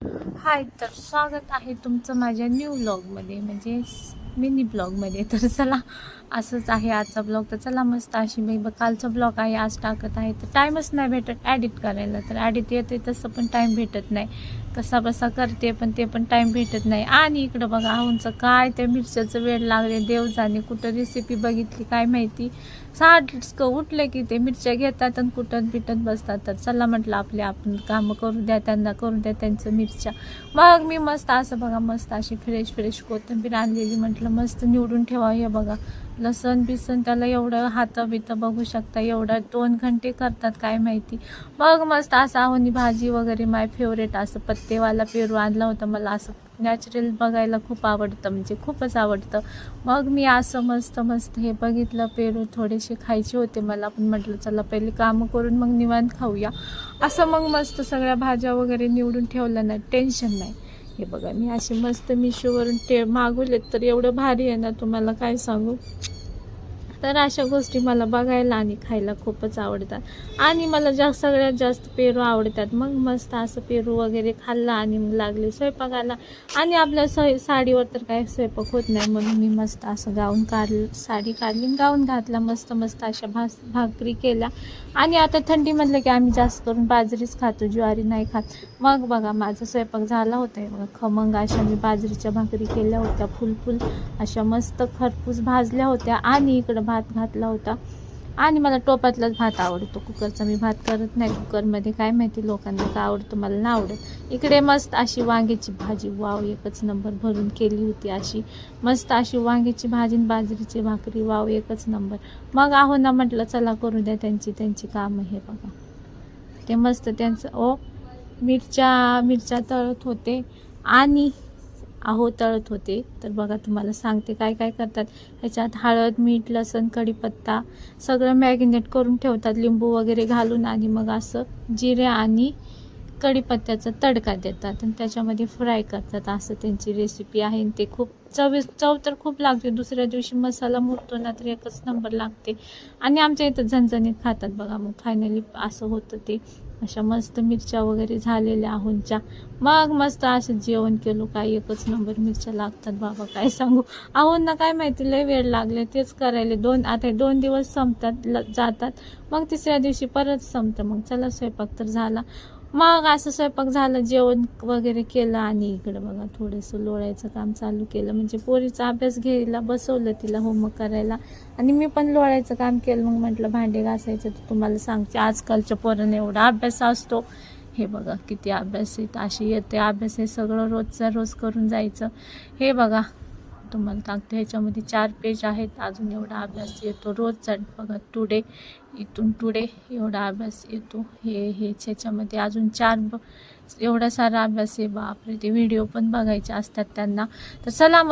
हाय तर स्वागत आहे तुमचं माझ्या न्यू ब्लॉगमध्ये म्हणजे मिनी ब्लॉगमध्ये तर चला असंच आहे आजचा ब्लॉग तर चला मस्त अशी मी कालचा ब्लॉग आहे आज टाकत आहे. तर टाईमच नाही भेटत ॲडिट करायला. तर ॲडिट येते तसं पण टाईम भेटत नाही. कसा बसा करते पण ते पण टाईम भेटत नाही. आणि इकडं बघा आहोंचं काय त्या मिरच्याचं वेळ लागले देव जाणे कुठं रेसिपी बघितली काय माहिती? साठ उठलं की ते मिरच्या घेतात आणि कुटत बिटत बसतात. तर चला म्हटलं आपले आपण कामं करू द्या त्यांना करू द्या त्यांचं मिरच्या. मग मी मस्त असं बघा मस्त अशी फ्रेश फ्रेश कोथिंबीर आणलेली. म्हटलं मस्त निवडून ठेवा हे बघा. लसण बिसन त्याला एवढं हातं बितं बघू शकता एवढं दोन घंटे करतात काय माहिती. मग मस्त असं आवनी भाजी वगैरे माय फेवरेट असं पत्तेवाला पेरू आणला होता मला असं. नॅचरल बघायला खूप आवडतं म्हणजे खूपच आवडतं. मग मी असं मस्त मस्त हे बघितलं पेरू थोडेसे खायचे होते मला पण म्हटलं चला पहिले कामं करून मग निवांत खाऊया. असं मग मस्त सगळ्या भाज्या वगैरे निवडून ठेवलं नाही टेन्शन नाही. हे बघा मी असे मस्त मिशोवरून ते मागवलेत तर एवढं भारी आहे ना तुम्हाला काय सांगू? तर अशा गोष्टी मला बघायला आणि खायला खूपच आवडतात. आणि मला जास्त सगळ्यात जास्त पेरू आवडतात. मग मस्त असं पेरू वगैरे खाल्ला आणि मग लागले स्वयंपाकाला. आणि आपल्या स साडीवर तर काही स्वयंपाक होत नाही म्हणून मी मस्त असं गाऊन काढलं साडी काढली गाऊन घातला. मस्त मस्त अशा भास भाकरी केल्या. आणि आता थंडीमधलं की आम्ही जास्त करून बाजरीच खातो. ज्वारी नाही खात. मग बघा माझा स्वयंपाक झाला होता. बघा खमंग अशा मी बाजरीच्या भाकरी केल्या होत्या. फुलफुल अशा मस्त खरपूस भाजल्या होत्या. आणि इकडं भात घातला होता. आणि मला टोपातलाच भात आवडतो. कुकरचा मी भात करत नाही. कुकरमध्ये काय माहिती लोकांना का आवडतो मला ना आवडत. इकडे मस्त अशी वांग्याची भाजी वाव एकच नंबर भरून केली होती अशी. मस्त अशी वांग्याची भाजी आणि बाजरीची भाकरी वाव एकच नंबर. मग आहो ना म्हटलं चला करू द्या त्यांची त्यांची कामं हे बघा. ते मस्त त्यांचं ओ मिरच्या मिरच्या तळत होते. आणि आहो तळत होते. तर बघा तुम्हाला सांगते काय काय करतात. ह्याच्यात हळद मीठ लसण कढीपत्ता सगळं मॅगिनेट करून ठेवतात. लिंबू वगैरे घालून आणि मग असं जिरे आणि कढीपत्त्याचा तडका देतात आणि त्याच्यामध्ये फ्राय करतात. असं त्यांची रेसिपी आहे आणि ते खूप चवी चव तर खूप लागते. दुसऱ्या दिवशी मसाला मुरतो ना तर एकच नंबर लागते. आणि आमच्या इथं झणझणीत खातात बघा. मग फायनली असं होतं ते. अशा मस्त मिरच्या वगैरे झालेल्या आहोंच्या. मग मस्त असं जेवण केलो. काय एकच नंबर मिरच्या लागतात. बाबा काय सांगू? आहोंना काय माहिती? लय वेळ लागले. तेच करायले. दोन आता दोन दिवस संपतात ल जातात. मग तिसऱ्या दिवशी परत संपतं. मग चला स्वयंपाक तर झाला. मग असं स्वयंपाक झालं जेवण वगैरे केलं आणि इकडं बघा थोडंसं लोळायचं काम चालू केलं. म्हणजे पोरीचा अभ्यास घ्यायला बसवलं तिला होमवर्क करायला. आणि मी पण लोळायचं काम केलं. मग म्हटलं भांडे घासायचं तर तुम्हाला सांगते आजकालच्या पोरांना एवढा अभ्यास असतो. हे बघा किती अभ्यास येत अशी येते अभ्यास हे सगळं रोजचा रोज करून जायचं. हे बघा तुम्हाला सांगते ह्याच्यामध्ये चार पेज आहेत. अजून एवढा अभ्यास येतो. रोजचा बघा टुडे इथून टुडे एवढा अभ्यास येतो. हे हेच ह्याच्यामध्ये अजून चार ब एवढा सारा अभ्यास आहे. बापरे ते व्हिडिओ पण बघायचे असतात त्यांना. तर सलामत